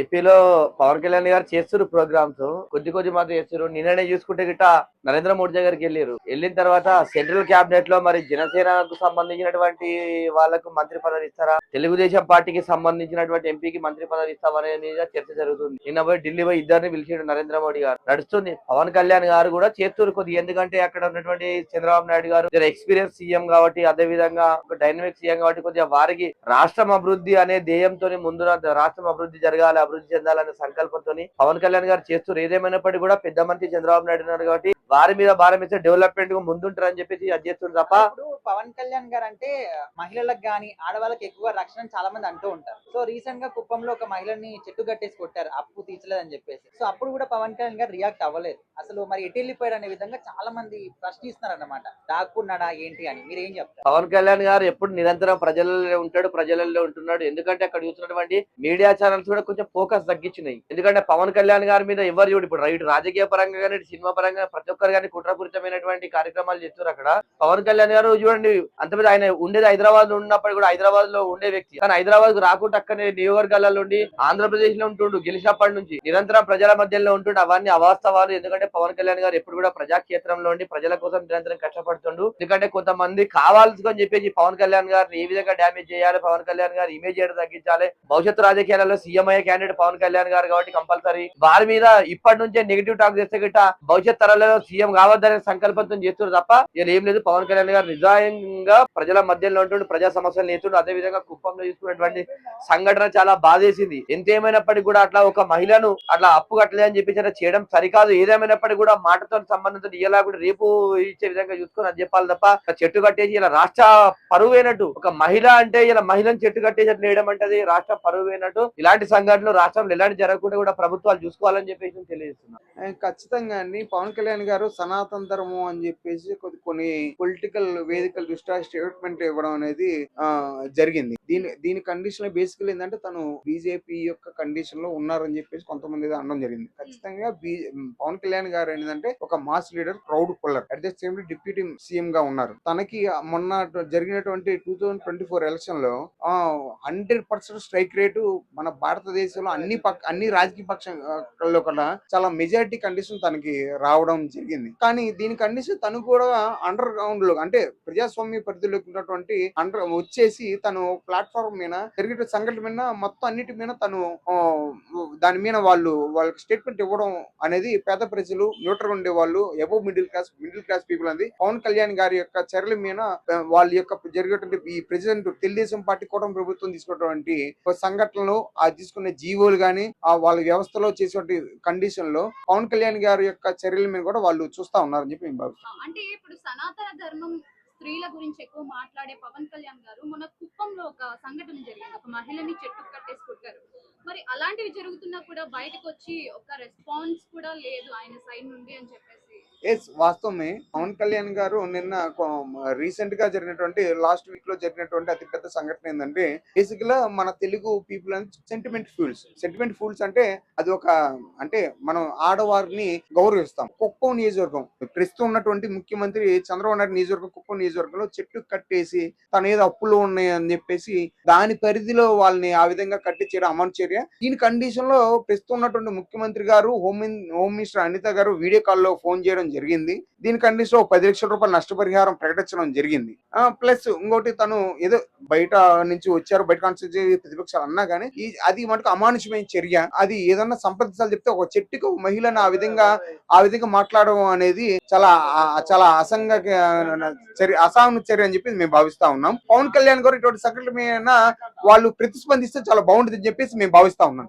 ఏపీలో పవన్ కళ్యాణ్ గారు చేస్తున్నారు ప్రోగ్రామ్స్ కొద్ది కొద్ది మాత్రం చేస్తారు నిన్ననే చూసుకుంటే గిట్ట నరేంద్ర మోడీ దగ్గరికి వెళ్ళారు. వెళ్ళిన తర్వాత సెంట్రల్ క్యాబినెట్లో మరి జనసేనకు సంబంధించినటువంటి వాళ్ళకు మంత్రి పదవి ఇస్తారా? తెలుగుదేశం పార్టీకి సంబంధించినటువంటి ఎంపీకి మంత్రి పదవి ఇస్తామనే మీద చర్చ జరుగుతుంది. నిన్న పోయి ఢిల్లీ పోయి ఇద్దరిని పిలిచిండు నరేంద్ర మోడీ గారు. నడుస్తుంది. పవన్ కళ్యాణ్ గారు కూడా చేస్తున్నారు కొద్ది. ఎందుకంటే అక్కడ ఉన్నటువంటి చంద్రబాబు నాయుడు గారు ఎక్స్పీరియన్స్ సీఎం కాబట్టి అదే విధంగా ఒక డైనమిక్ సీఎం కాబట్టి కొద్దిగా వారికి రాష్ట్రం అభివృద్ధి అనే ధ్యేయంతో ముందు రాష్ట్రం అభివృద్ధి జరగాలి అభివృద్ధి చెందాలనే సంకల్పంతో పవన్ కళ్యాణ్ గారు చేస్తూ ఏదేమైనప్పటికీ కూడా పెద్ద మంత్రి చంద్రబాబు నాయుడు ఉన్నారు కాబట్టి వారి మీద భారం ఇస్తే డెవలప్మెంట్కు ముందుంటారని చెప్పేసి అది చేస్తుంది తప్ప పవన్ కళ్యాణ్ గారు అంటే మహిళలకు గాని ఆడవాళ్ళకి ఎక్కువ రక్షణ చాలా మంది అంటూ ఉంటారు. సో రీసెంట్గా కుప్పంలో ఒక మహిళని చెట్టు కట్టేసి కొట్టారు. అప్పు తీర్చలేదని చెప్పేసి. సో అప్పుడు కూడా పవన్ కళ్యాణ్ గారు రియాక్ట్ అవ్వలేదు. అసలు మరి ఎటు వెళ్ళిపోయాడు అనే విధంగా చాలా మంది ప్రశ్నిస్తున్నారు అన్నమాట దాక్కున్నాడా ఏంటి అని. మీరు ఏం చెప్తారు? పవన్ కళ్యాణ్ గారు ఎప్పుడు నిరంతరం ప్రజలలో ఉంటాడు ప్రజలలో ఉంటున్నాడు. ఎందుకంటే అక్కడ చూస్తున్నటువంటి మీడియా ఛానల్స్ కూడా కొంచెం ఫోకస్ తగ్గించినాయి. ఎందుకంటే పవన్ కళ్యాణ్ గారి మీద ఎవరు చూడు ఇప్పుడు రైట్ రాజకీయ పరంగా కానీ సినిమా పరంగా ప్రతి ఒక్కరు కానీ కుట్రపూరితమైనటువంటి కార్యక్రమాలు చేస్తారు అక్కడ. పవన్ కళ్యాణ్ గారు చూడండి అంత పెద్ద ఆయన ఉండేది హైదరాబాద్లో ఉన్నప్పుడు కూడా హైదరాబాద్లో ఉండే వ్యక్తి. కానీ హైదరాబాద్కు రాకుండా అక్కనే నియోజకవర్గాలలో ఉండి ఆంధ్రప్రదేశ్లో ఉంటుండు గెలిచినప్పటి నుంచి నిరంతరం ప్రజల మధ్యలో ఉంటుండు అవన్నీ అవాస్తవాలు. ఎందుకంటే పవన్ కళ్యాణ్ గారు ఎప్పుడు కూడా ప్రజాక్షేత్రంలో ఉండి ప్రజల కోసం నిరంతరం కష్టపడుతుండు. ఎందుకంటే కొంతమంది కావాల్సుకొని చెప్పేసి పవన్ కళ్యాణ్ గారిని ఏ విధంగా డ్యామేజ్ చేయాలి పవన్ కళ్యాణ్ గారు ఇమేజ్ ఏడు తగ్గించాలి. భవిష్యత్తు రాజకీయాలలో సీఎం అయ్యే క్యాండిడేట్ పవన్ కళ్యాణ్ గారు కాబట్టి కంపల్సరీ. వారి మీద ఇప్పటి నుంచే నెగిటివ్ టాక్ చేస్తే గిట్ట భవిష్యత్ తరాలలో సీఎం కావద్దనే సంకల్పంతో చేస్తున్నారు తప్ప ఇలా ఏం లేదు. పవన్ కళ్యాణ్ గారు నిజాయంగా ప్రజల మధ్యలో ఉంటుండు ప్రజా సమస్యలు నేర్చుండు అదే విధంగా కుప్పంలో చూసుకున్నటువంటి సంఘటన చాలా బాధేసింది. ఎంత ఏమైనప్పటికీ కూడా అట్లా ఒక మహిళను అట్లా అప్పు కట్టలే అని చెప్పేసి అట్లా చేయడం సరికాదు. ఏదేమైనప్పటికీ కూడా మాటతో సంబంధంతో ఇలా కూడా రేపు ఇచ్చే విధంగా చూసుకొని అది చెప్పాలి తప్ప చెట్టు కట్టేసి ఇలా రాష్ట్ర పరువైనట్టు ఒక మహిళ అంటే ఇలా మహిళను చెట్టు కట్టేసి అట్లా వేయడం అంటే అది రాష్ట్ర పరువైనట్టు ఇలాంటి సంఘటనలు రాష్ట్రంలో ఎలాంటి జరగకుండా కూడా ప్రభుత్వాలు చూసుకోవాలని చెప్పేసి తెలియజేస్తున్నారు. ఖచ్చితంగా అండి. పవన్ కళ్యాణ్ గారు సనాతన ధర్మం అని చెప్పేసి కొద్ది కొన్ని పొలిటికల్ వేదికల దృష్ట్యా స్టేట్మెంట్ ఇవ్వడం అనేది ఆ జరిగింది. దీని దీని కండిషన్ బేసికల్ ఏంటంటే తను బీజేపీ యొక్క కండిషన్లో ఉన్నారని చెప్పేసి కొంతమంది అనడం జరిగింది. ఖచ్చితంగా పవన్ కళ్యాణ్ గారు ఏంటంటే ఒక mass leader crowd puller at the same deputy CM గా ఉన్నారు. తనకి మొన్న జరిగినటువంటి టూ థౌజండ్ ట్వంటీ ఫోర్ ఎలక్షన్లో హండ్రెడ్ పర్సెంట్ స్ట్రైక్ రేటు మన భారతదేశంలో అన్ని అన్ని రాజకీయ పక్షాల్లో కన్నా చాలా మెజారిటీ కండిషన్ తనకి రావడం జరిగింది కానీ దీని కండిషన్ తను కూడా అండర్ గ్రౌండ్లో అంటే ప్రజాస్వామ్య పరిధిలోకి ఉన్నటువంటి అండర్ వచ్చేసి తను ప్లాట్ఫామ్ మీద జరిగే సంఘటన మీద మొత్తం అన్నిటి మీద తను ఆ, దాని మీద వాళ్ళు వాళ్ళకి స్టేట్మెంట్ ఇవ్వడం అనేది పేద ప్రజలు న్యూటర్ ఉండే వాళ్ళు above middle class middle class people అంది. పవన్ కళ్యాణ్ గారి యొక్క చర్యల మీద వాళ్ళ యొక్క జరిగేటువంటి ఈ ప్రెసిడెంట్ తెలుగుదేశం పార్టీ కూడా ప్రభుత్వం తీసుకున్నటువంటి సంఘటనలు ఆ తీసుకునే జీవోలు గాని ఆ వాళ్ళ వ్యవస్థలో చేసేటువంటి కండిషన్లో పవన్ కళ్యాణ్ గారి యొక్క చర్యల మీద కూడా వాళ్ళు చూస్తా ఉన్నారని చెప్పి మేము భావిస్తాం అంటే ఇప్పుడు సనాతన ధర్మం స్త్రీల గురించి ఎక్కువ మాట్లాడే పవన్ కళ్యాణ్ గారు మన కుప్పంలో ఒక సంఘటన జరిగింది. ఒక మహిళని చెట్టు కట్టేసి కొట్టారు. మరి అలాంటివి జరుగుతున్నా కూడా బయటకు వచ్చి ఒక రెస్పాన్స్ కూడా లేదు ఆయన సైడ్ నుండి అని చెప్పేసి. ఎస్ వాస్తవమే పవన్ కళ్యాణ్ గారు నిన్న రీసెంట్గా జరిగినటువంటి లాస్ట్ వీక్లో జరిగినటువంటి అతిపెద్ద సంఘటన ఏంటంటే బేసిక్గా మన తెలుగు పీపుల్ అని సెంటిమెంట్ ఫూల్స్ సెంటిమెంట్ ఫూల్స్ అంటే అది ఒక అంటే మనం ఆడవారిని గౌరవిస్తాం. కుక్కో నియోజకవర్గం. ప్రస్తుతం ఉన్నటువంటి ముఖ్యమంత్రి చంద్రబాబు నాయుడు నియోజకవర్గం కుక్కో నియోజకవర్గంలో చెట్టు కట్టేసి తన ఏదో అప్పులు ఉన్నాయని చెప్పేసి దాని పరిధిలో వాళ్ళని ఆ విధంగా కట్టి చేయడం అమలు చర్య దీని కండిషన్లో ప్రస్తుతం ఉన్నటువంటి ముఖ్యమంత్రి గారు హోమ్ హోమ్ మినిస్టర్ అనిత గారు వీడియో కాల్లో ఫోన్ చేయడం జరిగింది. దీని కండిషన్ ఒక పది లక్షల రూపాయలు నష్టపరిహారం ప్రకటించడం జరిగింది. ప్లస్ ఇంకోటి తను ఏదో బయట నుంచి వచ్చారు బయట కాన్స్టిట్యూన్సీ ప్రతిపక్షాలు అన్నా కానీ ఈ అది మటుకు అమానుషమైన చర్య. అది ఏదన్నా సంప్రదించాలి చెప్తే ఒక చెట్టుకు మహిళను ఆ విధంగా ఆ విధంగా మాట్లాడడం అనేది చాలా చాలా అసంగ చర్య అసాంగ చర్య అని చెప్పి మేము భావిస్తా ఉన్నాం. పవన్ కళ్యాణ్ గారు ఇటువంటి సంఘటన మీద వాళ్ళు ప్రతిస్పందిస్తే చాలా బాగుంటుంది అని చెప్పేసి మేము భావిస్తా ఉన్నాం.